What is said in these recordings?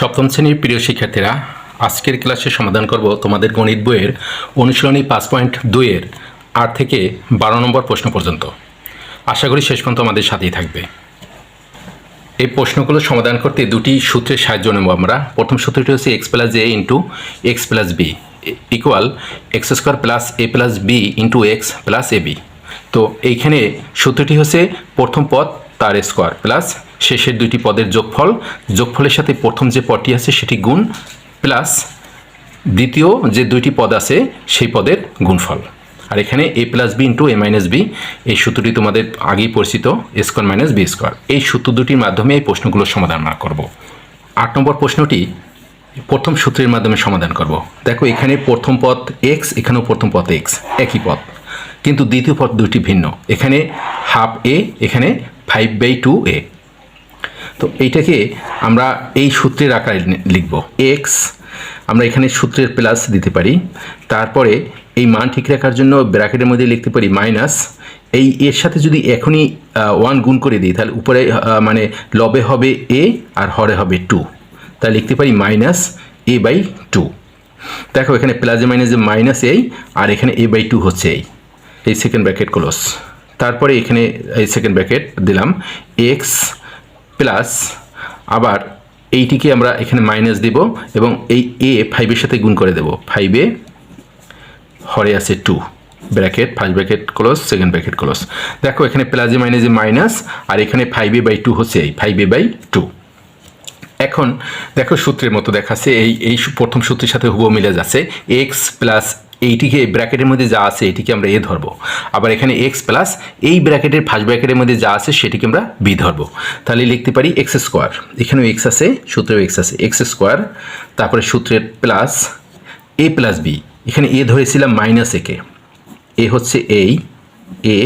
সপ্তম শ্রেণির প্রিয় শিক্ষার্থীরা, আজকের ক্লাসে সমাধান করব তোমাদের গণিত বইয়ের অনুশীলনী পাঁচ পয়েন্ট দুইয়ের আট থেকে বারো নম্বর প্রশ্ন পর্যন্ত। আশা করি শেষ পর্যন্ত আমাদের সাথেই থাকবে। এই প্রশ্নগুলো সমাধান করতে দুটি সূত্রের সাহায্য নেব আমরা। প্রথম সূত্রটি হচ্ছে x plus a into x plus b equal x square plus a plus b into x plus a b তো এইখানে সূত্রটি হচ্ছে প্রথম পদ তার স্কোয়ার প্লাস শেষের দুইটি পদের যোগফল। যোগফলের সাথে প্রথম যে পদটি আছে সেটি গুণ প্লাস দ্বিতীয় যে দুইটি পদ আছে সেই পদের গুণফল। আর এখানে a plus b into a minus b এই সূত্রটি তোমাদের আগেই পরিচিত স্কোয়ার মাইনাস বি স্কোয়ার এই সূত্র দুটির মাধ্যমে এই প্রশ্নগুলোর সমাধান আমরা করব। আট নম্বর প্রশ্নটি, প্রথম সূত্রের মাধ্যমে সমাধান করব। দেখো এখানে প্রথম পদ এক্স এখানেও প্রথম পদ এক্স একই পদ। কিন্তু দ্বিতীয় পদ দুটি ভিন্ন। এখানে হাফ এ এখানে ফাইভ বাই টু এ তো এইটাকে আমরা এই সূত্রের আকারে লিখব। এক্স আমরা এখানে সূত্রের প্লাস দিতে পারি। তারপরে এই মান ঠিক রাখার জন্য ব্র্যাকেটের মধ্যে লিখতে পারি মাইনাস এই এর সাথে যদি এখনই ওয়ান গুণ করে দিই, তাহলে উপরে মানে লবে হবে এ আর হরে হবে টু তাহলে লিখতে পারি মাইনাস এ বাই টু দেখো এখানে প্লাসে মাইনাসে মাইনাস এই আর এখানে এ বাই টু হচ্ছে এই এই সেকেন্ড ব্র্যাকেট ক্লোজ তারপরে এখানে এই সেকেন্ড ব্র্যাকেট দিলাম এক্স প্লাস আবার এইটিকে আমরা এখানে মাইনাস দেব এবং এই এ ফাইভের সাথে গুণ করে দেব। ফাইভে হরে আছে two bracket first bracket close second bracket close দেখো এখানে প্লাসে মাইনাসে মাইনাস আর এখানে ফাইভ এ বাই টু হচ্ছে এই ফাইভ এ বাই টু এখন দেখো সূত্রের মতো দেখাচ্ছে, এই এই প্রথম সূত্রের সাথে হুবো মিলে যাচ্ছে এক্স প্লাস এইটিকে ব্র্যাকেটের মধ্যে যা আছে এটিকে আমরা এ ধরবো। আবার এখানে এক্স প্লাস এই ব্র্যাকেটের ফার্স্ট ব্র্যাকেটের মধ্যে যা আছে সেটিকে আমরা বি ধরবো। তাহলে লিখতে পারি এক্স স্কোয়ার এখানেও এক্স আছে, সূত্রেও এক্স আছে। এক্স স্কোয়ার তারপরে সূত্রের প্লাস এ প্লাস বি এখানে এ ধরেছিলাম মাইনাস একে এ হচ্ছে এই এ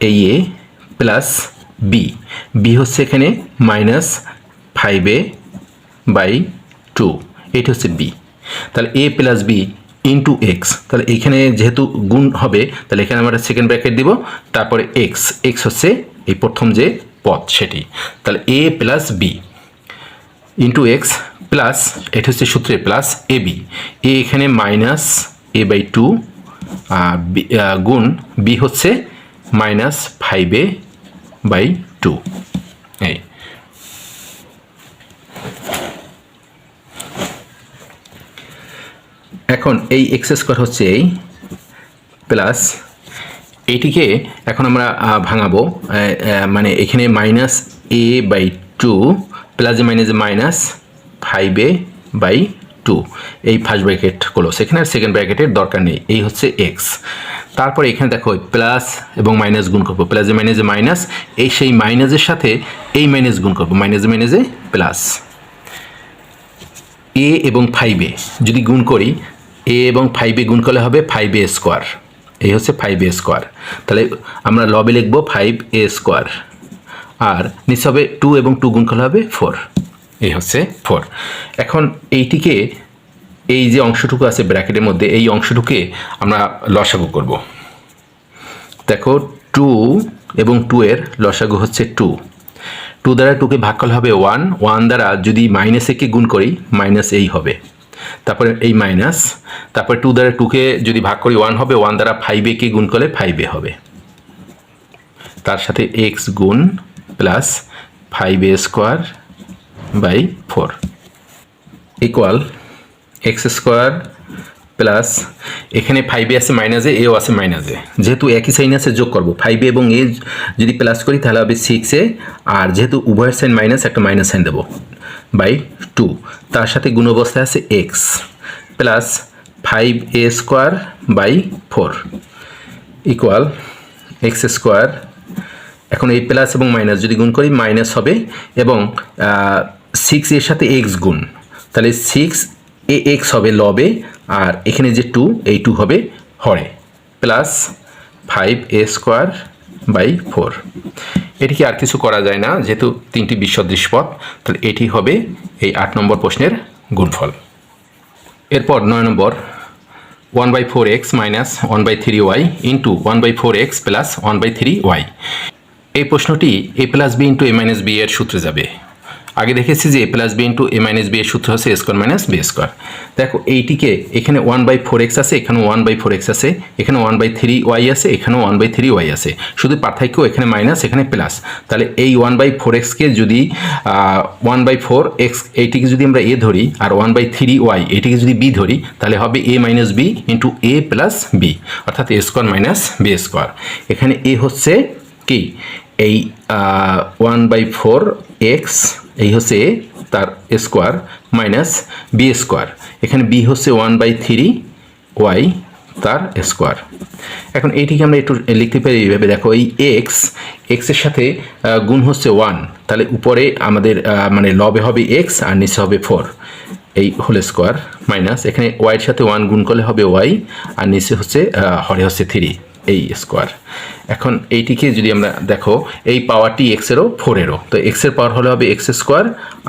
এই এ প্লাস বি বি হচ্ছে এখানে minus five a by two এটা হচ্ছে বি তাহলে a plus b into x তাহলে এখানে যেহেতু গুণ হবে, তাহলে এখানে আমরা সেকেন্ড ব্র্যাকেট দিব, তারপরে এক্স এক্স হচ্ছে এই প্রথম যে পদ সেটি। তাহলে a plus b into x plus এটা হচ্ছে সূত্রে প্লাস এ বি এ এখানে মাইনাস এ বাই টু গুণ বি হচ্ছে minus five a by two এই। এখন এই এক্স স্কোয়ার হচ্ছে এই প্লাস এইটিকে এখন আমরা ভাঙাবো মানে এখানে মাইনাস এ বাই টু প্লাসে মাইনাসে minus five a by two এই ফার্স্ট ব্র্যাকেট ক্লোজ এখানে আর সেকেন্ড ব্র্যাকেটের দরকার নেই। এই হচ্ছে এক্স তারপরে এখানে দেখো প্লাস এবং মাইনাস গুণ করব। প্লাসে মাইনাসে মাইনাস এই সেই মাইনাসের সাথে এই মাইনাস গুণ করব। মাইনাসে মাইনাসে প্লাস এ এবং ফাইভে যদি গুণ করি এ এবং ফাইভে গুণ করলে হবে ফাইভ এ স্কোয়ার এই হচ্ছে ফাইভ এ স্কোয়ার তাহলে আমরা লবে লিখব ফাইভ এ স্কোয়ার আর নিচে হবে টু এবং টু গুণ করলে হবে ফোর এই হচ্ছে ফোর এখন এইটিকে এই যে অংশটুকু আছে ব্র্যাকেটের মধ্যে, এই অংশটুকে আমরা লসাগু করব। দেখো টু এবং টু এর লসাগু হচ্ছে টু টু দ্বারা টুকে ভাগ করলে হবে ওয়ান ওয়ান দ্বারা যদি মাইনাস একে গুণ করি মাইনাস এই হবে। তারপরে এই মাইনাস তারপরে টু দ্বারা টুকে যদি ভাগ করি ওয়ান হবে ওয়ান দ্বারা ফাইভ একে গুণ করলে ফাইভ এ হবে। তার সাথে এক্স গুণ plus five a square by four equal x square plus এখানে ফাইভে আছে মাইনাসে এও আছে মাইনাসে যেহেতু একই সাইন আছে, যোগ করব। ফাইভে এবং এ যদি প্লাস করি, তাহলে হবে সিক্সে আর যেহেতু উভয়ের সাইন মাইনাস একটা মাইনাস সাইন দেবো। By two. তার সাথে গুণ অবস্থায় আছে x plus five a square by four equal x square. এখন এই প্লাস এবং মাইনাস যদি গুণ করি, মাইনাস হবে এবং সিক্স এর সাথে এক্স গুণ। তাহলে সিক্স এ এক্স হবে লবে, আর এখানে যে টু এই টু হবে হরে, plus five a square by four এটিকে আর কিছু করা যায় না, যেহেতু তিনটি বিশ্বদৃশ পথ, তাহলে এটি হবে এই আট নম্বর প্রশ্নের গুণফল। এরপর নয় নম্বর, one by four x minus one by three y into one by four x plus one by three y. এই প্রশ্নটি a plus b into a minus b এর সূত্রে যাবে। আগে দেখেছি যে a plus b into a minus b এর সূত্র হচ্ছে a square minus b square. দেখো, এইটিকে এখানে ওয়ান বাই ফোর এক্স আছে এখানে ওয়ান বাই ফোর এক্স আছে, এখানে ওয়ান বাই থ্রি ওয়াই আছে এখানে ওয়ান বাই থ্রি ওয়াই আছে। শুধু পার্থক্য এখানে মাইনাস, এখানে প্লাস। তাহলে এই ওয়ান বাই ফোর এক্সকে যদি ওয়ান বাই ফোর এক্স, এইটিকে যদি আমরা এ ধরি আর ওয়ান বাই থ্রি ওয়াই, এইটিকে যদি বি ধরি, তাহলে হবে a minus b into a plus b, অর্থাৎ a square minus b square. এখানে এ হচ্ছে কি? এই ওয়ান বাই ফোর এক্স এই হচ্ছে এ তার স্কোয়ার মাইনাস বি স্কোয়ার। এখানে বি হচ্ছে ওয়ান বাই থ্রি ওয়াই তার স্কোয়ার। এখন এইটিকে আমরা একটু লিখতে পারি এইভাবে, দেখো এই এক্স এক্সের সাথে গুণ হচ্ছে ওয়ান তাহলে উপরে আমাদের মানে লবে হবে এক্স আর নিচে হবে ফোর এই হোল স্কোয়ার মাইনাস এখানে ওয়াইয়ের সাথে ওয়ান গুণ করলে হবে ওয়াই আর নিচে হচ্ছে হরে হচ্ছে থ্রি এই স্কোয়ার এখন এইটিকে যদি আমরা দেখো, এই পাওয়ারটি এক্সেরও ফোরেরও তো এক্সের পাওয়ার হলে হবে এক্স স্কোয়ার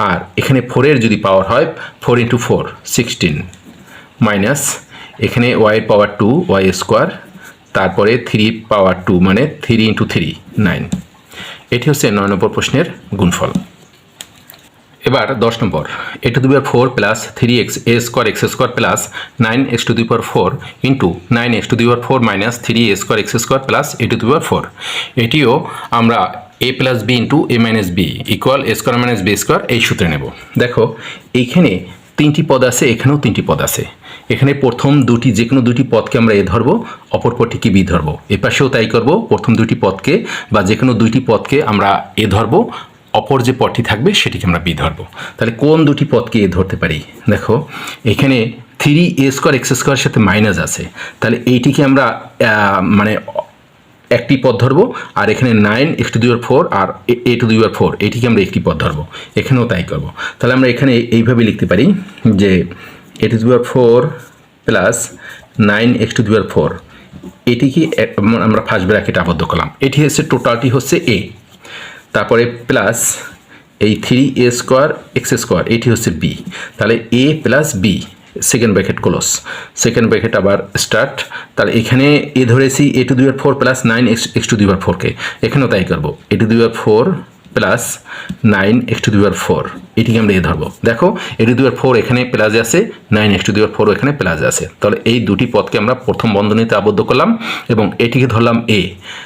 আর এখানে ফোরের যদি পাওয়ার হয় four into four sixteen minus এখানে y power two y square তারপরে থ্রি পাওয়ার টু মানে থ্রি ইন্টু থ্রি নাইন এটি হচ্ছে নয় নম্বর প্রশ্নের গুণফল। এবার দশ নম্বর। A to the power four plus three x a square x square plus nine x to the power four into nine x to the power four minus three a square x square plus a to the power four এটিও আমরা a plus b into a minus b equal a square minus b square এই সূত্রে নেব। দেখো এইখানে তিনটি পদ আছে, এখানেও তিনটি পদ আছে। এখানে প্রথম দুটি যে কোনো দুটি পদকে আমরা এ ধরবো অপর পদটিকে বি ধরবো। এ পাশেও তাই করব, প্রথম দুটি পদকে বা যে কোনো দুইটি পদকে আমরা এ ধরবো অপর যে পদটি থাকবে সেটিকে আমরা বি ধরবো। তাহলে কোন দুটি পদকে এ ধরতে পারি? দেখো, এখানে three a square x square সাথে মাইনাস আছে। তাহলে এইটিকে আমরা মানে একটি পদ ধরবো, আর এখানে নাইন, এক্স টু দুয়ার ফোর, আর এ টু দুয়ার ফোর, এটিকে আমরা একটি পদ ধরবো। এখানেও তাই করব। তাহলে আমরা এখানে এইভাবে লিখতে পারি যে এ টু দুয়ার four plus nine, x to দুয়ার ফোর, এটিকে আমরা ফার্স্ট ব্র্যাকেট আবদ্ধ করলাম। এটি হচ্ছে টোটালটি হচ্ছে এ। তারপরে প্লাস এই three a square x square এটি হচ্ছে বি তাহলে a plus b second bracket close second bracket আবার স্টার্ট তাহলে এখানে এ ধরেছি এ টু দুইবার four plus nine x x to দুইবার ফোরকে এখানেও তাই করব। এ টু দুইবার four plus nine x to দুইবার ফোর এটিকে আমরা এ ধরবো। দেখো এ টু দুইবার ফোর এখানে প্লাসে আছে নাইন এক্স টু দুইবার ফোর এখানে প্লাসে আছে। তাহলে এই দুটি পদকে আমরা প্রথম বন্ধনীতে আবদ্ধ করলাম এবং এটিকে ধরলাম এ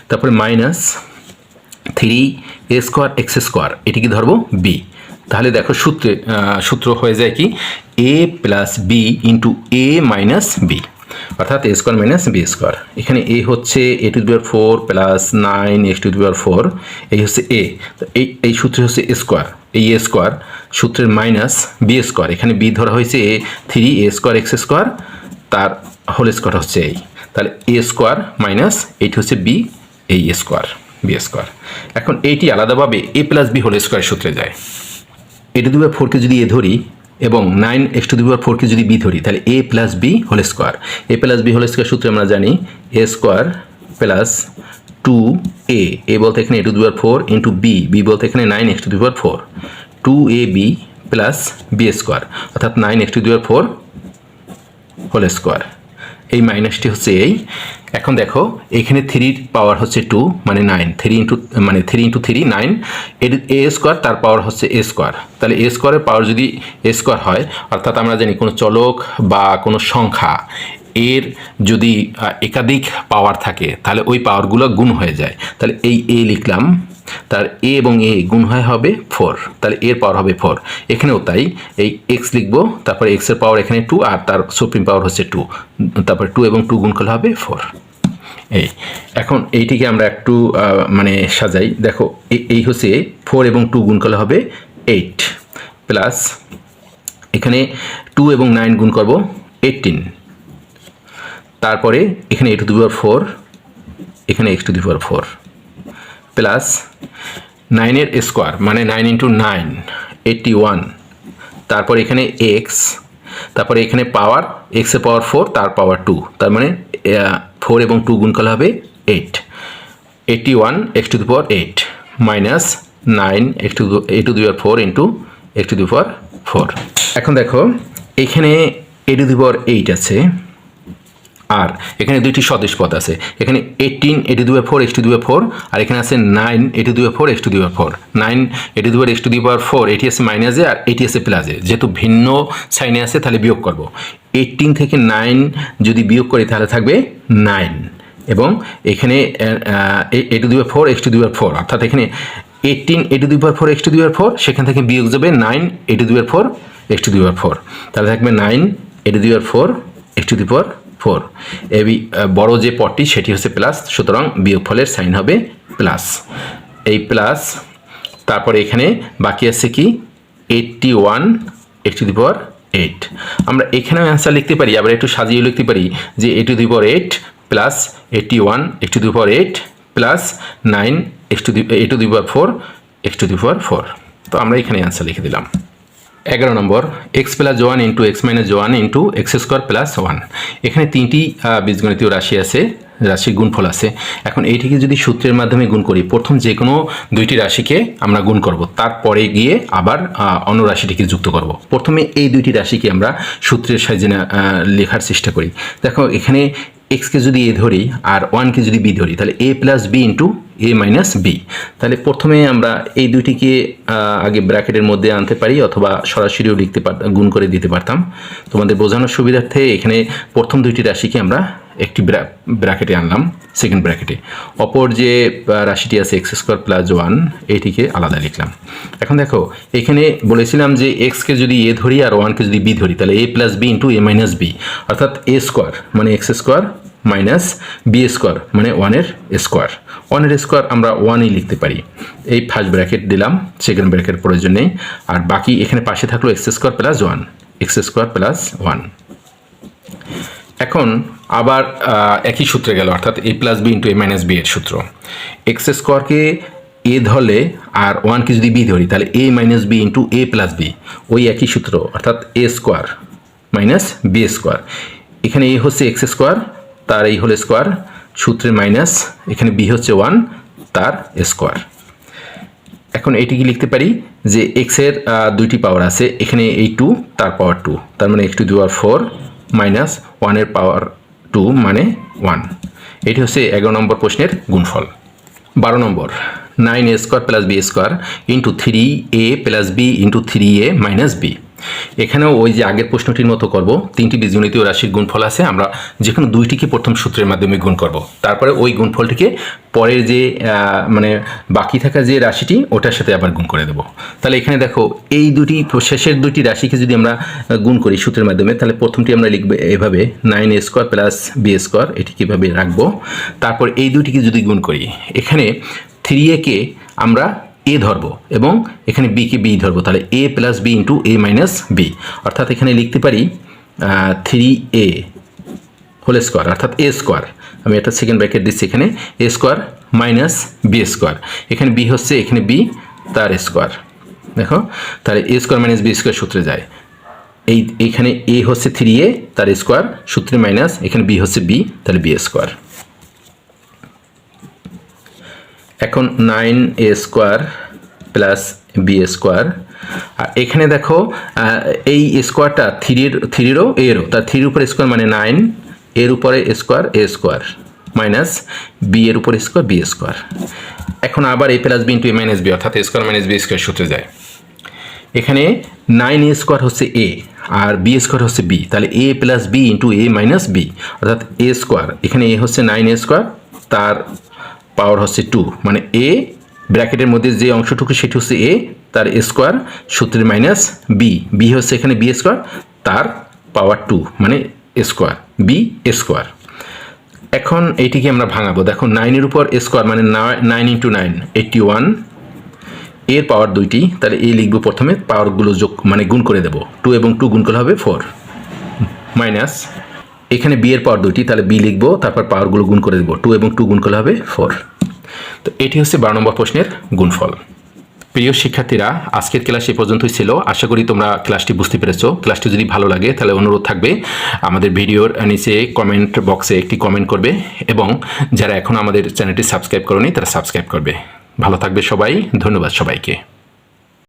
তারপরে minus three a square x square এটিকে ধরবো? বি তাহলে দেখো সূত্রে সূত্র হয়ে যায় কি? A plus b into a minus b অর্থাৎ a square minus b square এখানে এ হচ্ছে এ টু দিবার four plus nine x to দিবার ফোর এই হচ্ছে এ এই এই সূত্রে হচ্ছে এ স্কোয়ার এই এ স্কোয়ার সূত্রের মাইনাস বি স্কোয়ার এখানে বি ধরা হয়েছে a three a square x square তার হোল স্কোয়ার হচ্ছে এই তাহলে এ স্কোয়ার মাইনাস এইটি হচ্ছে বি এই স্কোয়ার বি স্কোয়ার এখন এইটি আলাদাভাবে a plus b whole square সূত্রে যায়। এ টু দুবার ফোরকে যদি এ ধরি এবং নাইন এক্স টু দুবার ফোরকে যদি বি ধরি, তাহলে a plus b whole square a plus b whole square সূত্রে আমরা জানি a square plus two a a বলতে এখানে এ টু দুবার ফোর ইন্টু বি বি বলতে এখানে নাইন এক্স টু দুবার four two a b plus b square অর্থাৎ নাইন এক্স টু দুবার ফোর হোল স্কোয়ার এই মাইনাসটি হচ্ছে এই এখন দেখো, এখানে থ্রির পাওয়ার হচ্ছে টু মানে নাইন থ্রি ইন্টু মানে three into three nine a square তার পাওয়ার হচ্ছে এ স্কোয়ার তাহলে এ স্কোয়ারের পাওয়ার যদি এ স্কোয়ার হয়, অর্থাৎ আমরা জানি কোনো চলক বা কোনো সংখ্যা, এর যদি একাধিক পাওয়ার থাকে, তাহলে ওই পাওয়ারগুলো গুণ হয়ে যায়। তাহলে এই এ লিখলাম, তার এ এবং এ গুণ হয় হবে ফোর তাহলে এর পাওয়ার হবে ফোর এখানেও তাই, এই এক্স লিখব, তারপরে এক্সের পাওয়ার এখানে টু আর তার সুপ্রিম পাওয়ার হচ্ছে টু তারপরে টু এবং টু গুণ করলে হবে ফোর এই, এখন এইটিকে আমরা একটু মানে সাজাই। দেখো এই হচ্ছে ফোর এবং টু গুণ করলে হবে এইট প্লাস এখানে টু এবং নাইন গুণ করব এইটিন তারপরে এখানে এ টু দি ফোর এখানে x to the four plus নাইনের স্কোয়ার মানে nine into nine eighty one তারপর এখানে এক্স তারপরে এখানে পাওয়ার এক্সের পাওয়ার ফোর তার পাওয়ার টু তার মানে ফোর এবং টু গুণ করলে হবে eight eighty one x to the power eight minus nine x to a to the power four into x to the power four এখন দেখো এখানে এ টু দি পাওয়ার এইট আছে আর এখানে দুইটি সদৃশ পদ আছে এখানে এইটিন এটি দুয়ে ফোর এক্স টু দুয়ে ফোর আর এখানে আছে নাইন এটি দুয়ে ফোর এক্স টু দুয়ে ফোর নাইন এটি দুয়ে এক্স টু দুই পাওয়ার ফোর এটি আছে মাইনাসে আর এটি আছে প্লাসে যেহেতু ভিন্ন সাইনে আছে তাহলে বিয়োগ করব এইটিন থেকে নাইন যদি বিয়োগ করি, তাহলে থাকবে নাইন এবং এখানে এ টু দুই ফোর, এক্স টু দুই ফোর। অর্থাৎ এখানে eighteen a to power four, x to দুই ফোর, সেখান থেকে বিয়োগ যাবে নাইন এ টু দুই ফোর, এক্স টু দুই ফোর। তাহলে থাকবে নাইন এ টু দুই four, x to power four. এই বড় যে পদটি, সেটি হচ্ছে প্লাস সুতরাং বিয়োগ ফলের সাইন হবে প্লাস এই প্লাস তারপরে এখানে বাকি আছে কি? Eighty one x to the power eight আমরা এখানেও অ্যান্সার লিখতে পারি, আবার একটু সাজিয়ে লিখতে পারি যে a to the power eight plus eighty one x to the power eight plus nine x to the a to the power four x to the power four তো আমরা এখানে অ্যান্সার লিখে দিলাম। এগারো নম্বর x plus one into x minus one into x square plus one এখানে তিনটি বীজগণিতীয় রাশি আছে। রাশির গুণফল আছে। এখন এইটিকে যদি সূত্রের মাধ্যমে গুণ করি, প্রথম যে কোনো দুইটি রাশিকে আমরা গুণ করব, তারপরে গিয়ে আবার অন্য রাশিটিকে যুক্ত করব। প্রথমে এই দুইটি রাশিকে আমরা সূত্রের সাহায্যে লেখার চেষ্টা করি। দেখো, এখানে এক্সকে যদি এ ধরি আর ওয়ানকে যদি বি ধরি, তাহলে a plus b into a minus b তাহলে প্রথমে আমরা এই দুইটিকে আগে ব্র্যাকেটের মধ্যে আনতে পারি অথবা সরাসরিও লিখতে পারতাম গুণ করে দিতে পারতাম। তোমাদের বোঝানোর সুবিধার্থে এখানে প্রথম দুইটি রাশিকে আমরা একটি ব্রা- ব্র্যাকেটে আনলাম সেকেন্ড ব্র্যাকেটে। অপর যে রাশিটি আছে এক্স স্কোয়ার প্লাস ওয়ান এইটিকে আলাদা লিখলাম। এখন দেখো, এখানে বলেছিলাম যে এক্সকে যদি এ ধরি আর ওয়ানকে যদি বি ধরি, তাহলে a plus b into a minus b অর্থাৎ এ স্কোয়ার মানে x square minus b square মানে ওয়ানের স্কোয়ার ওয়ানের স্কোয়ার আমরা ওয়ানই লিখতে পারি। এই ফার্স্ট ব্র্যাকেট দিলাম সেকেন্ড ব্র্যাকেট প্রয়োজন নেই। আর বাকি এখানে পাশে থাকল x square plus one x square plus one এখন আবার একই সূত্রে গেল, অর্থাৎ a plus b into a minus b এর সূত্র। এক্স স্কোয়ারকে এ ধরলে আর ওয়ানকে যদি বি ধরি, তাহলে a minus b into a plus b ওই একই সূত্র, অর্থাৎ a square minus b square এখানে এ হচ্ছে এক্স স্কোয়ার তার এই হল স্কোয়ার সূত্রে মাইনাস এখানে বি হচ্ছে ওয়ান তার স্কোয়ার এখন এইটিকে লিখতে পারি? যে এক্সের দুইটি পাওয়ার আছে, এখানে এই টু তার পাওয়ার টু তার মানে x to the power four minus ওয়ানের পাওয়ার টু মানে ওয়ান এটি হচ্ছে এগারো নম্বর প্রশ্নের গুণফল। বারো নম্বর nine a square plus b square into three a plus b into three a minus b এখানেও ওই যে আগের প্রশ্নটির মতো করব। তিনটি বীজগণিতীয় রাশির গুণফল আছে, আমরা যে কোনো দুইটিকে প্রথম সূত্রের মাধ্যমে গুণ করব। তারপরে ওই গুণফলটিকে পরের যে মানে বাকি থাকা যে রাশিটি, ওটার সাথে আবার গুণ করে দেবো। তাহলে এখানে দেখো, এই দুটি, শেষের দুটি রাশিকে যদি আমরা গুণ করি সূত্রের মাধ্যমে, তাহলে প্রথমটি আমরা লিখব এভাবে nine a square plus b square এটি কীভাবে রাখব? তারপর এই দুটিকে যদি গুণ করি, এখানে থ্রি একে আমরা এ ধরবো এবং এখানে বিকে বি ধরবো, তাহলে a plus b into a minus b অর্থাৎ এখানে লিখতে পারি থ্রি এ হোল স্কোয়ার অর্থাৎ এ স্কোয়ার আমি একটা সেকেন্ড ব্র্যাকেট দিচ্ছি এখানে a square minus b square এখানে বি হচ্ছে, এখানে বি তার স্কোয়ার দেখো, তাহলে a square minus b square সূত্রে যায়। এই এইখানে এ হচ্ছে থ্রি এ তার স্কোয়ার সূত্রে মাইনাস এখানে বি হচ্ছে বি তাহলে বি স্কোয়ার এখন nine a square plus b square. আর এখানে দেখো এই স্কোয়ারটা থ্রির, থ্রিরও এরও। তার থ্রির উপরে স্কোয়ার মানে নাইন, এর উপরে square, a square. Minus b এর উপরে স্কোয়ার, বি স্কোয়ার। এখন আবার a plus b into a minus b, অর্থাৎ স্কোয়ার মাইনাস বি স্কোয়ার সূত্রে যায়। এখানে নাইন এ স্কোয়ার হচ্ছে এ, আর বি স্কোয়ার হচ্ছে বি। তাহলে a plus b into a minus b, অর্থাৎ এ স্কোয়ার। এখানে এ হচ্ছে নাইন এ স্কোয়ার, তার পাওয়ার হচ্ছে টু মানে এ ব্র্যাকেটের মধ্যে যে অংশটুকু সেটি হচ্ছে এ তার স্কোয়ার সূত্রের মাইনাস বি বি হচ্ছে এখানে বি স্কোয়ার তার পাওয়ার টু মানে স্কোয়ার বি স্কোয়ার এখন এইটিকে আমরা ভাঙাবো। দেখো নাইনের উপর স্কোয়ার মানে নাইন ইন্টু নাইন এইটটি ওয়ানের পাওয়ার দুইটি, তাহলে এ লিখব প্রথমে পাওয়ারগুলো যোগ মানে গুণ করে দেবো। টু এবং টু গুণ করলে হবে ফোর মাইনাস এখানে বি এর পাওয়ার দুইটি, তাহলে বি লিখব, তারপর পাওয়ারগুলো গুণ করে দেবো। টু এবং টু গুণ করলে হবে ফোর তো এটি হচ্ছে বারো নম্বর প্রশ্নের গুণফল। প্রিয় শিক্ষার্থীরা, আজকের ক্লাস এ পর্যন্তই ছিল। আশা করি তোমরা ক্লাসটি বুঝতে পেরেছ। ক্লাসটি যদি ভালো লাগে, তাহলে অনুরোধ থাকবে, আমাদের ভিডিওর নিচে কমেন্ট বক্সে একটি কমেন্ট করবে এবং যারা এখন আমাদের চ্যানেলটি সাবস্ক্রাইব করনি, তারা সাবস্ক্রাইব করবে। ভালো থাকবে সবাই। ধন্যবাদ সবাইকে।